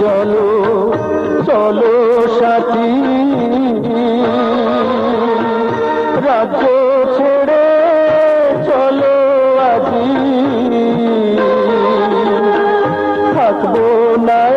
চলো চলো সাথী। রাজ্য ছেড়ে চলো আজি থাকব না